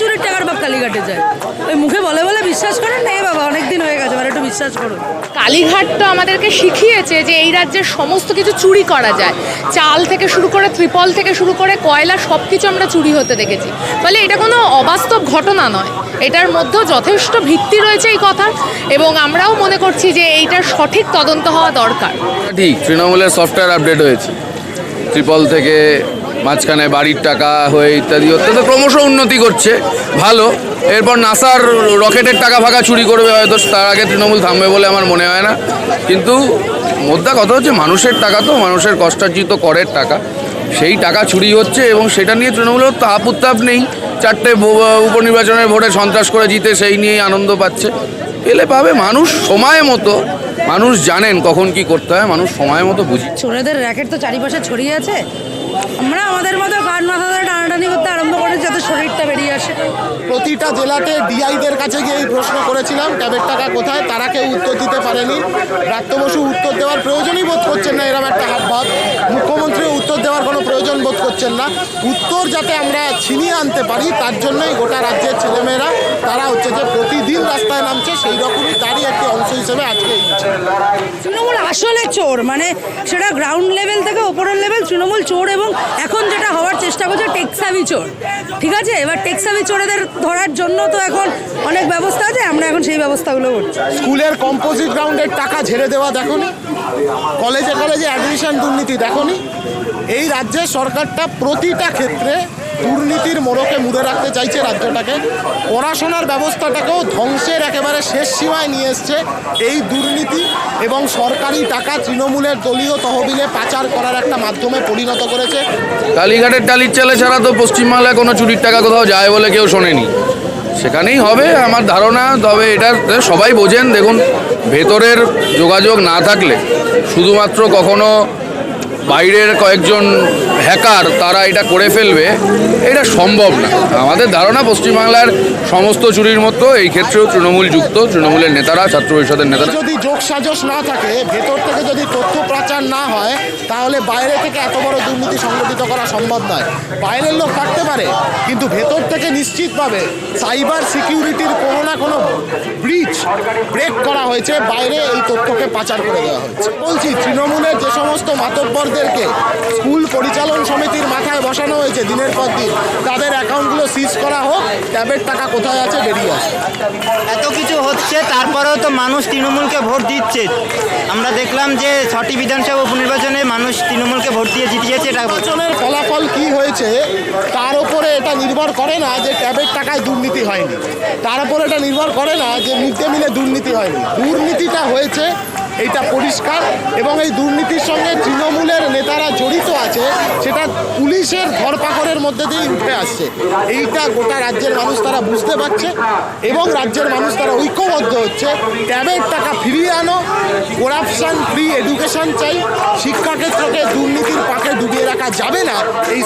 চুরির টাকার বাপ কালীঘাটে যায়। ওই মুখে বলে বলে বিশ্বাস করেন না? এ বাবা অনেকদিন হয়ে গেছে এবার একটু বিশ্বাস করুন। কালীঘাট তো আমাদেরকে শিখিয়েছে যে এই রাজ্যের সমস্ত কিছু চুরি করা যায়। চাল থেকে শুরু করে ত্রিপল থেকে শুরু করে কয়লা সব কিছু আমরা চুরি হতে দেখেছি। ফলে এটা কোনো অবাস্তব ঘটনা নয়। এটার মধ্যেও যথেষ্ট ভিত্তি রয়েছে এই কথার এবং আমরাও মনে করছি যে এইটার সঠিক তদন্ত হওয়া দরকার। ঠিক তৃণমূলের সফটওয়্যার আপডেট হয়েছে। ত্রিপল থেকে মাঝখানে বাড়ির টাকা হয়ে ইত্যাদি অত্যন্ত ক্রমশ উন্নতি করছে, ভালো। এরপর নাসার রকেটের টাকা ফাঁকা চুরি করবে হয়তো, তার আগে তৃণমূল থামবে বলে আমার মনে হয় না। কিন্তু মোদ্দা কথা হচ্ছে, মানুষের টাকা তো, মানুষের কষ্টার্জিত করের টাকা। সেই টাকা চুরি হচ্ছে এবং সেটা নিয়ে তৃণমূলের তাপ উত্তাপ নেই। চারটে উপনির্বাচনের ভোটে সন্ত্রাস করে জিতে সেই নিয়েই আনন্দ পাচ্ছে। পেলে পাবে, মানুষ সময় মতো, মানুষ জানেন কখন কি করতে হয়, মানুষ সময় মতো বুঝি। চোরেদের র্যাকেট তো চারিপাশে ছড়িয়ে আছে। আমরা আমাদের মতো কান মাথা ধরে টানাটানি করতে আরম্ভ করেছি যাতে শরীরটা বেরিয়ে আসে। প্রতিটা জেলাতে ডিআইদের কাছে গিয়ে এই প্রশ্ন করেছিলাম ট্যাবের টাকা কোথায় তারা কেউ উত্তর দিতে পারেনি। ব্রাত্য বসু উত্তর দেওয়ার প্রয়োজনই বোধ করছেন না এরকম একটা হাবভাব। মুখ্যমন্ত্রীও উত্তর দেওয়ার কোনো প্রয়োজন বোধ করছেন না। উত্তর যাতে আমরা ছিনিয়ে আনতে পারি তার জন্যই গোটা রাজ্যের ছেলেমেয়েরা তারা হচ্ছে যে প্রতিদিন রাস্তায় নামছে সেই রকমই তারই একটি অংশ হিসেবে আজকে তৃণমূল আসলে চোর মানে সেটা গ্রাউন্ড লেভেল থেকে ওপরের লেভেল তৃণমূল চোর এবং এখন যেটা হওয়ার চেষ্টা করছে টেক্সাভি চোর। ঠিক আছে? এবার টেক্সাভি চোরেদের ধরার জন্য তো এখন অনেক ব্যবস্থা আছে, আমরা এখন সেই ব্যবস্থাগুলো করছি। স্কুলের কম্পোজিট গ্রাউন্ডের টাকা ঝেড়ে দেওয়া দেখনি? কলেজে কলেজে অ্যাডমিশন দুর্নীতি দেখনি? এই রাজ্যের সরকারটা প্রতিটা ক্ষেত্রে দুর্নীতির মোড়কে মুড়ে রাখতে চাইছে রাজ্যটাকে। পড়াশোনার ব্যবস্থাটাকেও ধ্বংসের একেবারে শেষ সীমায় নিয়ে এসছে এই দুর্নীতি এবং সরকারি টাকা তৃণমূলের দলীয় তহবিলে পাচার করার একটা মাধ্যমে পরিণত করেছে। কালীঘাটের টালির চালে ছাড়া তো পশ্চিমবাংলায় কোনো চুরির টাকা কোথাও যায় বলে কেউ শোনেনি। সেখানেই হবে আমার ধারণা, তবে এটা সবাই বোঝেন। দেখুন, ভেতরের যোগাযোগ না থাকলে শুধুমাত্র কখনো বাইরের কয়েকজন হ্যাকার তারা এটা করে ফেলবে, এটা সম্ভব না। আমাদের ধারণা পশ্চিমবাংলার সমস্ত চুরির মতো, এই ক্ষেত্রেও তৃণমূল যুক্ত, তৃণমূলের নেতারা, ছাত্র পরিষদের নেতারা। যদি যোগ সাজস না থাকে, ভেতর থেকে যদি তথ্য পাচার না হয়, তাহলে বাইরে থেকে এত বড় দুর্নীতি সংগঠিত করা সম্ভব নয়। বাইরের লোক থাকতে পারে, কিন্তু ভেতর থেকে নিশ্চিতভাবে সাইবার সিকিউরিটির কোনো না কোনো ব্রিচ ব্রেক করা হয়েছে, বাইরে এই তথ্যকে পাচার করে দেওয়া হয়েছে। বলছি, তৃণমূলের যে সমস্ত মাতব্বরদেরকে স্কুল পরিচালন সমিতির মাথায় বসানো হয়েছে দিনের পর দিন। তাদের অ্যাকাউন্টগুলো সিজ করা হোক ট্যাবের টাকা কোথায় আছে বেরিয়ে আসে এত কিছু হচ্ছে তারপরেও তো মানুষ তৃণমূলকে ভোট দিচ্ছে। আমরা দেখলাম যে ছটি বিধানসভা উপনির্বাচনে মানুষ তৃণমূলকে ভোট দিয়ে জিতিয়েছে এটা নির্বাচনের ফলাফল কি হয়েছে তার উপরে এটা নির্ভর করে না যে ট্যাবের টাকায় দুর্নীতি হয়নি। তার উপরে এটা নির্ভর করে না যে মিড ডে মিলে দুর্নীতি হয়নি। দুর্নীতিটা হয়েছে এইটা পরিষ্কার এবং এই দুর্নীতির সঙ্গে তৃণমূলের নেতারা জড়িত আছে, সেটা পুলিশের ধরপাকড়ের মধ্যে দিয়েই উঠে আসছে। এইটা গোটা রাজ্যের মানুষ তারা বুঝতে পারছে এবং রাজ্যের মানুষ তারা ঐক্যবদ্ধ হচ্ছে। ট্যাবের টাকা ফিরিয়ে আনো করাপশন ফ্রি এডুকেশন চাই, শিক্ষাক্ষেত্রকে দুর্নীতির পাকে ডুবিয়ে রাখা যাবে না, এই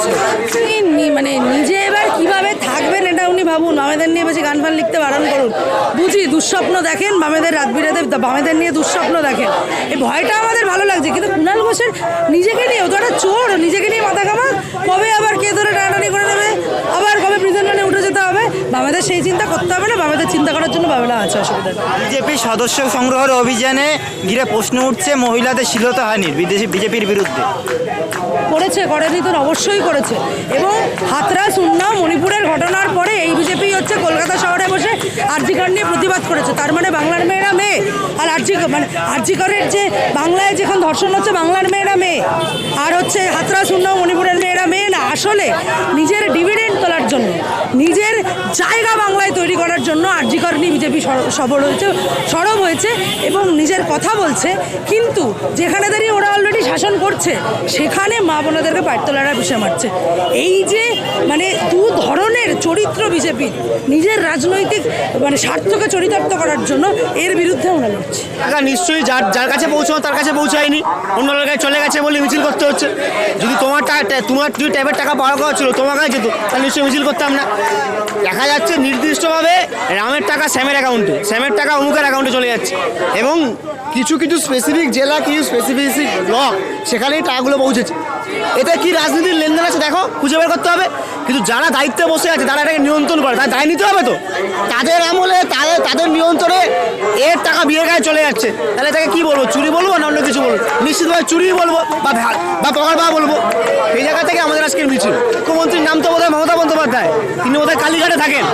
মানে নিজে এবার কীভাবে থাকবেন এটা উনি ভাবুন, বামেদের নিয়ে বেশি গান ফান লিখতে বারণ করুন। বুঝি দুঃস্বপ্ন দেখেন বামেদের রাত বিরাতে, বামেদের নিয়ে দুঃস্বপ্ন দেখেন। এই ভয়টা আমাদের ভালো লাগছে। কিন্তু কুণাল ঘোষের নিজেকে নিয়ে ও তো একটা চোর, নিজেকে নিয়ে মাথা কামা কবে আবার কে ধরে টানাটানি করে দেবে আবার কবে প্রিজনে উঠে বামেদের সেই চিন্তা করতে হবে না বামেদের চিন্তা করার জন্য বামেরা আছে অসুবিধা নেই। বিজেপির সদস্য সংগ্রহের অভিযানে ঘিরে প্রশ্ন উঠছে মহিলাদের শ্লীলতাহানির বিদেশি বিজেপির বিরুদ্ধে? করেছে করেনি তো অবশ্যই করেছে। এবং হাতরাস উন্নাও মণিপুরের ঘটনার পরে এই বিজেপি হচ্ছে কলকাতা শহরে বসে আরজিকর নিয়ে প্রতিবাদ করেছে। তার মানে বাংলার মেয়েরা মেয়ে। আর আরজি মানে আরজিকরের যে বাংলায় যেখান ধর্ষণ হচ্ছে বাংলার মেয়েরা মেয়ে। আর হচ্ছে হাতরাস উন্নাও মণিপুরের মেয়েরা মেয়ে না। আসলে নিজের জন্য নিজের জায়গা বাংলায় তৈরি করার জন্য আরজিকর নিয়ে বিজেপি সবল হয়েছে, সরব হয়েছে এবং নিজের কথা বলছে। কিন্তু যেখানে দাঁড়িয়ে ওরা অলরেডি শাসন করছে, সেখানে মা বোনাদেরকে পাটতলারা পিষে মারছে। এই যে মানে দু ধরনের চরিত্র বিজেপি নিজের রাজনৈতিক মানে স্বার্থকে চরিতার্থ করার জন্য এর বিরুদ্ধে ওরা লড়ছে। নিশ্চয়ই যার যার কাছে পৌঁছানো, তার কাছে পৌঁছায়নি। অন্য এলাকায় চলে গেছে বলে মিছিল করতে হচ্ছে। যদি তোমার টাকা তোমার যদি ট্যাবের টাকা পাওয়া করা ছিল, তোমার কাছে যেত, তাহলে নিশ্চয়ই মিছিল করতাম না। দেখা যাচ্ছে নির্দিষ্টভাবে রামের টাকা স্যামের অ্যাকাউন্টে স্যামের টাকা অমুকের অ্যাকাউন্টে চলে যাচ্ছে। এবং কিছু কিছু স্পেসিফিক জেলা, কিছু স্পেসিফিক ব্লক সেখানেই টাকাগুলো পৌঁছেছে। এতে কি রাজনীতির লেনদেন আছে? দেখো, খুঁজে বের করতে হবে। কিন্তু যারা দায়িত্বে বসে আছে, তারা এটাকে নিয়ন্ত্রণ করে। তার দায় নিতে হবে তো? তাদের আমলে, তাদের তাদের নিয়ন্ত্রণে এর টাকা বিয়ের গায়ে চলে যাচ্ছে। তাহলে এটাকে কি বলব? চুরি বলব না অন্য কিছু বলব? নিশ্চিতভাবে চুরি বলব বা বা পকার বা বলব? এই জায়গা থেকে আমাদের আজকের মিছিল। মুখ্যমন্ত্রীর নাম তো বোধহয় মমতা বন্দ্যোপাধ্যায়। তিনি বোধহয় কালীঘাটে থাকেন।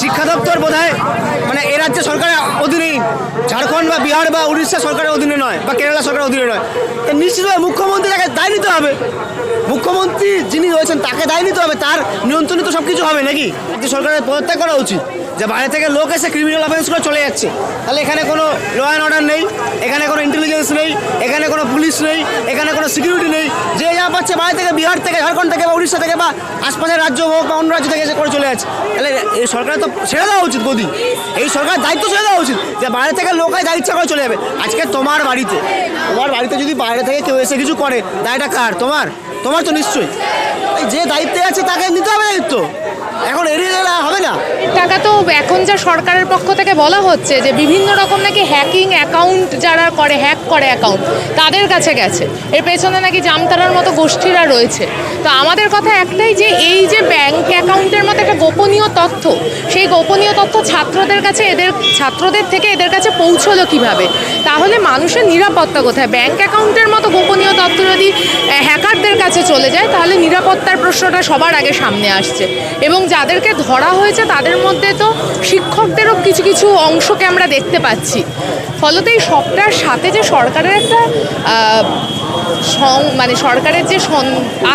শিক্ষা দপ্তর বোধহয় মানে এ রাজ্য সরকারের অধীনেই ঝাড়খণ্ড বা বিহার বা উড়িষ্যা সরকারের অধীনে নয় বা কেরালা সরকারের অধীনে নয়। নিশ্চিতভাবে মুখ্যমন্ত্রী তাকে দায় হবে। মুখ্যমন্ত্রী যিনি রয়েছেন, তাকে দায় নিতে হবে। তার নিয়ন্ত্রণে তো সব কিছু হবে নাকি? সরকারের পদত্যাগ করা উচিত। যে বাইরে থেকে লোক এসে ক্রিমিনাল অফেন্স করে চলে যাচ্ছে। তাহলে এখানে কোনো ল অ্যান্ড অর্ডার নেই, এখানে কোনো ইন্টেলিজেন্স নেই, এখানে কোনো পুলিশ নেই, এখানে কোনো সিকিউরিটি নেই। যে যা পাচ্ছে বাইরে থেকে, বিহার থেকে, ঝাড়খণ্ড থেকে বা উড়িষ্যা থেকে বা আশপাশের রাজ্য হোক বা অন্য রাজ্য থেকে এসে করে চলে যাচ্ছে। তাহলে এই সরকারের তো ছেড়ে দেওয়া উচিত গদি। এই সরকারের দায়িত্ব ছেড়ে দেওয়া উচিত যে বাইরে থেকে লোকাই যা ইচ্ছা করে চলে যাবে। আজকে তোমার বাড়িতে তোমার বাড়িতে যদি বাইরে থেকে কেউ এসে কিছু করে, দায়টা কার? তোমার? তোমার তো নিশ্চয়ই। যে দায়িত্বে আছে তাকে নিতে হবে দায়িত্ব এখন এড়িয়ে গেলে আর হবে না টাকা তো এখন যা সরকারের পক্ষ থেকে বলা হচ্ছে যে বিভিন্ন রকম নাকি হ্যাকিং অ্যাকাউন্ট যারা করে হ্যাক করে অ্যাকাউন্ট তাদের কাছে গেছে। এর পেছনে নাকি জামতারার মতো গোষ্ঠীরা রয়েছে। তো আমাদের কথা একটাই যে এই যে ব্যাংক অ্যাকাউন্টের মতো একটা গোপনীয় তথ্য, সেই গোপনীয় তথ্য ছাত্রদের কাছে এদের, ছাত্রদের থেকে এদের কাছে পৌঁছলো কীভাবে? তাহলে মানুষের নিরাপত্তা কোথায়? ব্যাংক অ্যাকাউন্টের মতো গোপনীয় তথ্য যদি হ্যাকারদের কাছে চলে যায়, তাহলে নিরাপত্তার প্রশ্নটা সবার আগে সামনে আসছে। এবং যাদেরকে ধরা হয়েছে তাদের মধ্যে তো শিক্ষকদেরও কিছু কিছু অংশকে আমরা দেখতে পাচ্ছি। ফলত এই সবটার সাথে যে সরকারের একটা মানে সরকারের যে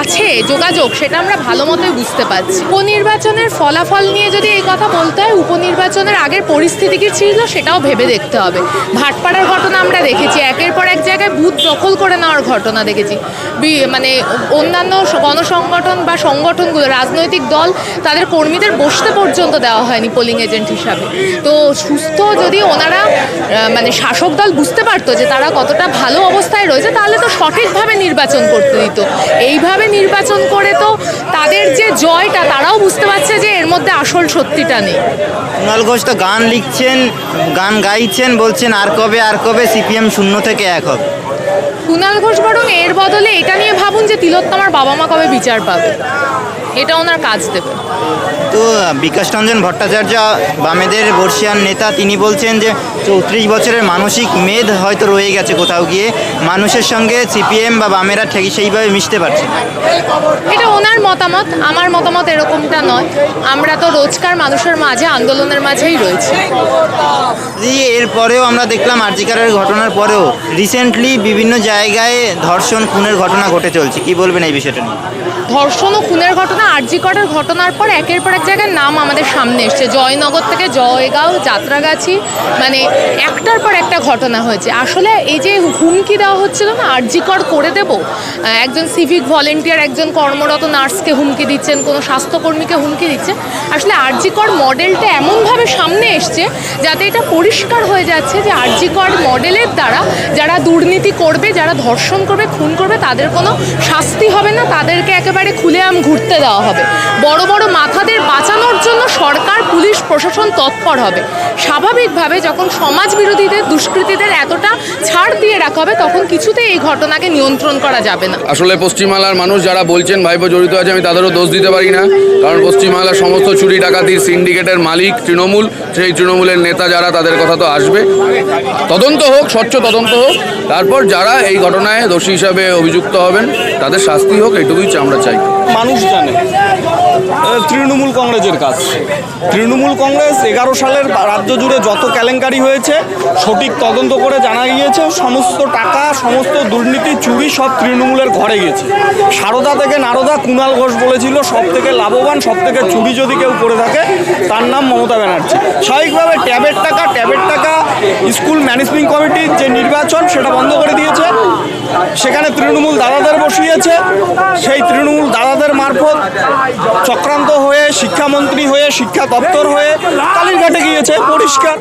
আছে যোগাযোগ, সেটা আমরা ভালো মতোই বুঝতে পারছি। উপনির্বাচনের ফলাফল নিয়ে যদি এই কথা বলতে হয়, উপনির্বাচনের আগের পরিস্থিতি কি ছিল সেটাও ভেবে দেখতে হবে। ভাটপাড়ার ঘটনা আমরা দেখেছি। একের পর এক জায়গায় দখল করে নেওয়ার ঘটনা দেখেছি। মানে অন্যান্য গণসংগঠন বা সংগঠনগুলো, রাজনৈতিক দল, তাদের কর্মীদের বসতে পর্যন্ত দেওয়া হয়নি পোলিং এজেন্ট হিসাবে। তো সুস্থ যদি ওনারা মানে শাসক দল বুঝতে পারতো যে তারা কতটা ভালো অবস্থায় রয়েছে, তাহলে তো সঠিকভাবে নির্বাচন করতে দিত। এইভাবে নির্বাচন করে তো তাদের যে জয়টা, তারাও বুঝতে পারছে যে এর মধ্যে আসল সত্যিটা নেই। কুণাল ঘোষ তো গান লিখছেন, গান গাইছেন, বলছেন আর কবে আর কবে, সিপিএম শূন্য থেকে এক হবে। কুণাল ঘোষ বরং এর বদলে এটা নিয়ে ভাবুন যে তিলোত্তমার বাবা মা কবে বিচার পাবে? এটা ওনার কাজ দেবে। তো বিকাশ রঞ্জন ভট্টাচার্য বামেদের বর্ষিয়ান নেতা তিনি বলছেন যে চৌত্রিশ বছরের মানসিক মেদ হয়তো রয়ে গেছে কোথাও গিয়ে। মানুষের সঙ্গে সিপিএম বা বামেরা ঠিক সেইভাবে মিশতে পারছে এটা ওনার মতামত আমার মতামত এরকমটা নয়। আমরা তো রোজকার মানুষের মাঝে আন্দোলনের মাঝেই রয়েছি। এরপরেও আমরা দেখলাম আর্জিকারের ঘটনার পরেও রিসেন্টলি বিভিন্ন জায়গায় ধর্ষণ খুনের ঘটনা ঘটে চলছে। কি বলবেন এই বিষয়টা নিয়ে? ধর্ষণ ও খুনের ঘটনা আরজিকরের ঘটনার পর একের পর এক জায়গার নাম আমাদের সামনে এসছে। জয়নগর থেকে জয়গাঁও, যাত্রাগাছি মানে একটার পর একটা ঘটনা হয়েছে। আসলে এই যে হুমকি দেওয়া হচ্ছিল না আরজিকর করে দেব? একজন সিভিক ভলেন্টিয়ার একজন কর্মরত নার্সকে হুমকি দিচ্ছেন, কোনো স্বাস্থ্যকর্মীকে হুমকি দিচ্ছে আসলে আরজিকর মডেলটা এমনভাবে সামনে এসছে যাতে এটা পরিষ্কার হয়ে যাচ্ছে যে আরজিকর মডেলের দ্বারা যারা দুর্নীতি করবে, যারা ধর্ষণ করবে, খুন করবে, তাদের কোনো শাস্তি হবে না। তাদেরকে একেবারে খুলেআম ঘুরতে দেওয়া হবে। বড় বড় মাথাদের বাঁচানোর জন্য সরকার পুলিশ প্রশাসন তৎপর হবে। স্বাভাবিকভাবে যখন সমাজ বিরোধীদের দুষ্কৃতীদের এতটা ছাড় দিয়ে রাখা হবে তখন কিছুতেই এই ঘটনাকে নিয়ন্ত্রণ করা যাবে না। আসলে পশ্চিমবাংলার মানুষ যারা বলছেন ভাইপো জড়িত আছে আমি তাদেরও দোষ দিতে পারি না। কারণ পশ্চিমবাংলার সমস্ত চুরি ডাকাতির সিন্ডিকেটের মালিক তৃণমূল সেই তৃণমূলের নেতা যারা তাদের কথা তো আসবে। তদন্ত হোক স্বচ্ছ তদন্ত হোক তারপর যারা এই ঘটনায় দোষী হিসাবে অভিযুক্ত হবেন তাদের শাস্তি হোক এটুকুই আমরা চাই। মানুষ জানে। তৃণমূল কংগ্রেসের কাজ। তৃণমূল কংগ্রেস এগারো সালের রাজ্য জুড়ে যত কেলেঙ্কারি হয়েছে, সঠিক তদন্ত করে জানা গিয়েছে, সমস্ত টাকা, সমস্ত দুর্নীতি, চুরি সব তৃণমূলের ঘরে গেছে। সারদা থেকে নারদা, কুণাল ঘোষ বলেছিল, সব থেকে লাভবান, সব থেকে চুরি যদি কেউ করে থাকে, তার নাম মমতা ব্যানার্জি। স্বাভাবিকভাবে ট্যাবের টাকা ট্যাবের টাকা স্কুল ম্যানেজমেন্ট কমিটির যে নির্বাচন, সেটা বন্ধ করে দিয়েছে। সেখানে তৃণমূল দাদাদের বসিয়েছে। সেই তৃণমূল দাদাদের মারফত চক্রান্ত হয়ে শিক্ষামন্ত্রী হয়ে, শিক্ষা দপ্তর হয়ে কালীরঘাটে গিয়েছে পরিষ্কার।